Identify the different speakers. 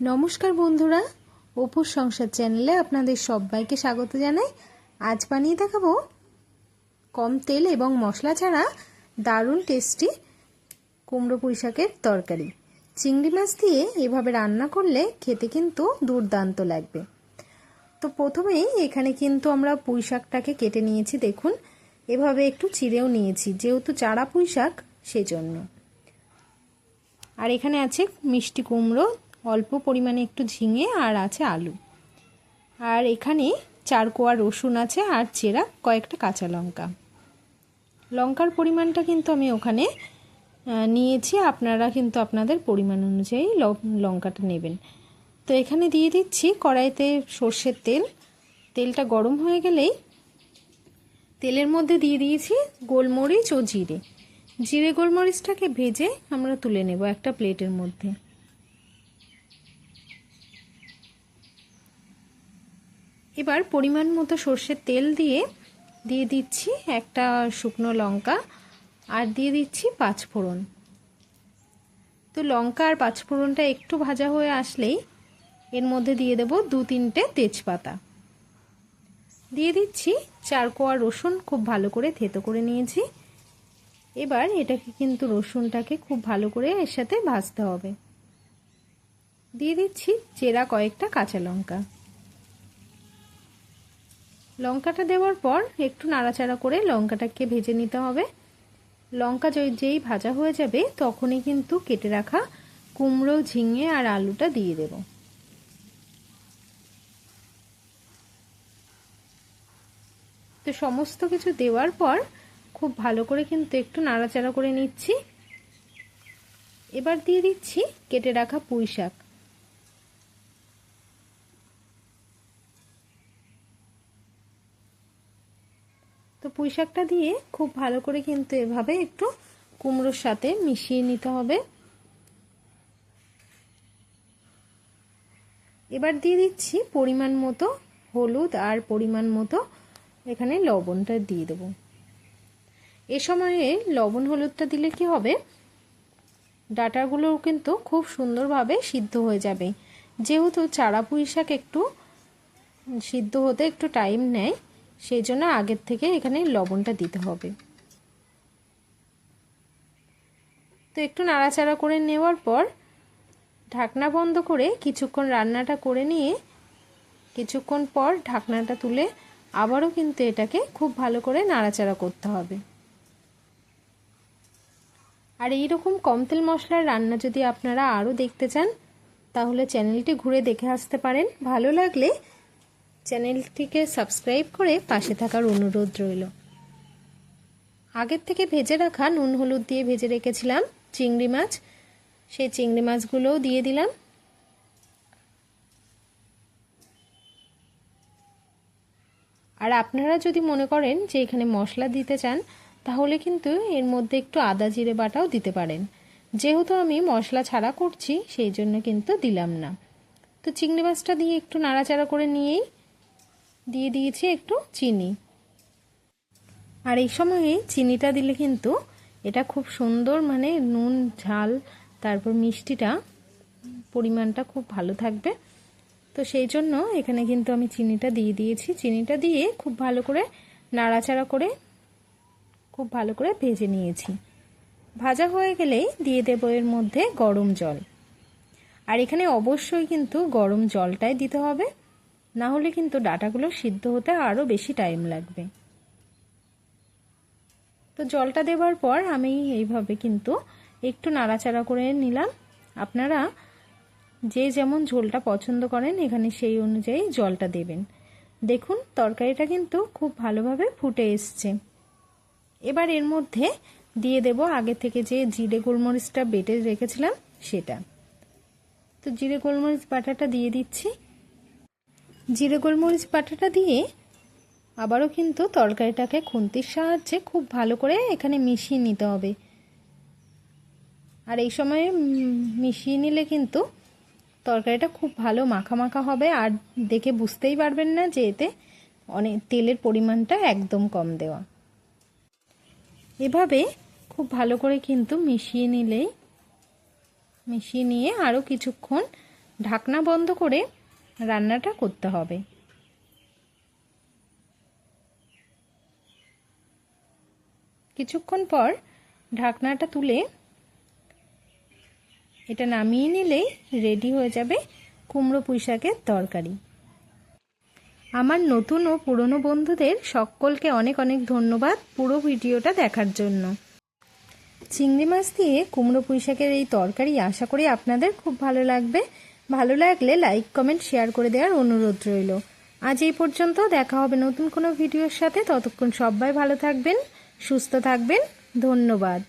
Speaker 1: নমস্কার বন্ধুরা অপুর সংসার চ্যানেলে আপনাদের সবাইকে স্বাগত জানাই। আজ বানিয়ে দেখাবো কম তেল এবং মশলা ছাড়া দারুণ টেস্টি কুমড়ো পুঁই শাকের তরকারি। চিংড়ি মাছ দিয়ে এভাবে রান্না করলে খেতে কিন্তু দুর্দান্ত লাগবে। তো প্রথমেই এখানে কিন্তু আমরা পুঁই শাকটাকে কেটে নিয়েছি, দেখুন। এভাবে একটু চিড়েও নিয়েছি, যেহেতু চারা পুঁই শাক সেজন্য। আর এখানে আছে মিষ্টি কুমড়ো অল্প পরিমাণে একটু ঝিঙে আর আছে আলু। আর এখানে চার কোয়া রসুন আছে আর চেরা কয়েকটা কাঁচা লঙ্কা। লঙ্কার পরিমাণটা কিন্তু আমি ওখানে নিয়েছি। আপনারা কিন্তু আপনাদের পরিমাণ অনুযায়ী লঙ্কাটা নেবেন। তো এখানে দিয়ে দিচ্ছি কড়াইতে সর্ষের তেল। তেলটা গরম হয়ে গেলেই তেলের মধ্যে দিয়ে দিয়েছি গোলমরিচ ও জিরে। জিরে গোলমরিচটাকে ভেজে আমরা তুলে নেব একটা প্লেটের মধ্যে। এবার পরিমাণ মতো সর্ষের তেল দিয়ে দিয়ে দিচ্ছি একটা শুকনো লঙ্কা আর দিয়ে দিচ্ছি পাঁচফোড়ন। তো লঙ্কা আর পাঁচফোড়নটা একটু ভাজা হয়ে আসলেই এর মধ্যে দিয়ে দেব দু তিনটে তেজপাতা। দিয়ে দিচ্ছি চার কোয়া রসুন খুব ভালো করে থেতো করে নিয়েছি। এবার এটাকে কিন্তু রসুনটাকে খুব ভালো করে এর সাথে ভাজতে হবে। দিয়ে দিচ্ছি চেরা কয়েকটা কাঁচা লঙ্কা। লঙ্কাটা দেওয়ার পর একটু নাড়াচাড়া করে লঙ্কাটাকে ভেজে নিতে হবে। লঙ্কা যেই ভাজা হয়ে যাবে, তখনই কিন্তু কেটে রাখা কুমড়ো, ঝিঙে আর আলুটা দিয়ে দেব। তো সমস্ত কিছু দেওয়ার পর খুব ভালো করে কিন্তু একটু নাড়াচাড়া করে নিচ্ছি। এবার দিয়ে দিচ্ছি কেটে রাখা পুঁই শাক পুঁই শাকটা দিয়ে খুব ভালো করে কিন্তু এভাবে একটু কুমড়োর সাথে মিশিয়ে নিতে হবে। এবার দিয়ে দিচ্ছি পরিমাণ মতো হলুদ আর পরিমাণ মতো এখানে লবণটা দিয়ে দেব। এ সময়ে লবণ হলুদটা দিলে কি হবে? ডাটাগুলো কিন্তু খুব সুন্দরভাবে সিদ্ধ হয়ে যাবে। যেহেতু চারা পুঁই শাক একটু সিদ্ধ হতে একটু টাইম নেয় সেই জন্য আগের থেকে এখানে লবণটা দিতে হবে। তো একটু নাড়াচাড়া করে নেওয়ার পর ঢাকনা বন্ধ করে কিছুক্ষণ রান্নাটা করে নিয়ে কিছুক্ষণ পর ঢাকনাটা তুলে আবারও কিন্তু এটাকে খুব ভালো করে নাড়াচাড়া করতে হবে। আর এইরকম কম তেল মশলার রান্না যদি আপনারা আরও দেখতে চান, তাহলে চ্যানেলটি ঘুরে দেখে আসতে পারেন। ভালো লাগলে চ্যানেলটিকে সাবস্ক্রাইব করে পাশে থাকার অনুরোধ রইল। আগের থেকে ভেজে রাখা নুন হলুদ দিয়ে ভেজে রেখেছিলাম চিংড়ি মাছ। সেই চিংড়ি মাছগুলোও দিয়ে দিলাম। আর আপনারা যদি মনে করেন যে এখানে মশলা দিতে চান, তাহলে কিন্তু এর মধ্যে একটু আদা জিরে বাটাও দিতে পারেন। যেহেতু আমি মশলা ছাড়া করছি, সেই জন্য কিন্তু দিলাম না। তো চিংড়ি মাছটা দিয়ে একটু নাড়াচাড়া করে নিয়েই দিয়ে দিয়েছি একটু চিনি। আর এই সময়ে চিনিটা দিলে কিন্তু এটা খুব সুন্দর মানে নুন, ঝাল, তারপর মিষ্টিটা পরিমাণটা খুব ভালো থাকবে। তো সেই জন্য এখানে কিন্তু আমি চিনিটা দিয়ে দিয়েছি। চিনিটা দিয়ে খুব ভালো করে নাড়াচাড়া করে খুব ভালো করে ভেজে নিয়েছি। ভাজা হয়ে গেলেই দিয়ে দেব এর মধ্যে গরম জল। আর এখানে অবশ্যই কিন্তু গরম জলটাই দিতে হবে। না হলে কিন্তু ডাটাগুলো সিদ্ধ হতে আরও বেশি টাইম লাগবে। তো জলটা দেওয়ার পর আমি এইভাবে কিন্তু একটু নাড়াচাড়া করে নিলাম। আপনারা যে যেমন ঝোলটা পছন্দ করেন, এখানে সেই অনুযায়ী জলটা দেবেন। দেখুন, তরকারিটা কিন্তু খুব ভালোভাবে ফুটে এসছে। এবার এর মধ্যে দিয়ে দেব আগে থেকে যে জিরে গোলমরিচটা বেটে রেখেছিলাম, সেটা। তো জিরে গোলমরিচ বাটাটা দিয়ে দিচ্ছি। জিরে গোলমরিচ বাটাটা দিয়ে আবারও কিন্তু তরকারিটাকে খুন্তির সাহায্যে খুব ভালো করে এখানে মিশিয়ে নিতে হবে। আর এই সময়ে মিশিয়ে নিলে কিন্তু তরকারিটা খুব ভালো মাখা মাখা হবে আর দেখে বুঝতেই পারবেন না যে এতে অনেক তেলের পরিমাণটা একদম কম দেওয়া। এভাবে খুব ভালো করে কিন্তু মিশিয়ে নিলেই, মিশিয়ে নিয়ে আরও কিছুক্ষণ ঢাকনা বন্ধ করে রান্নাটা করতে হবে। কিছুক্ষণ পর ঢাকনাটা তুলে এটা নামিয়ে নিলেই রেডি হয়ে যাবে কুমড়ো পুঁই শাকের তরকারি। আমার নতুন ও পুরনো বন্ধুদের সকলকে অনেক অনেক ধন্যবাদ পুরো ভিডিওটা দেখার জন্য। চিংড়ি মাছ দিয়ে কুমড়ো পুঁই শাকের এই তরকারি আশা করি আপনাদের খুব ভালো লাগবে। ভালো লাগলে লাইক কমেন্ট শেয়ার করে দেওয়ার অনুরোধ রইল। আজ এই পর্যন্ত দেখা হবে নতুন কোনো ভিডিওর সাথে। ততক্ষণ সবাই ভালো থাকবেন, সুস্থ থাকবেন। ধন্যবাদ।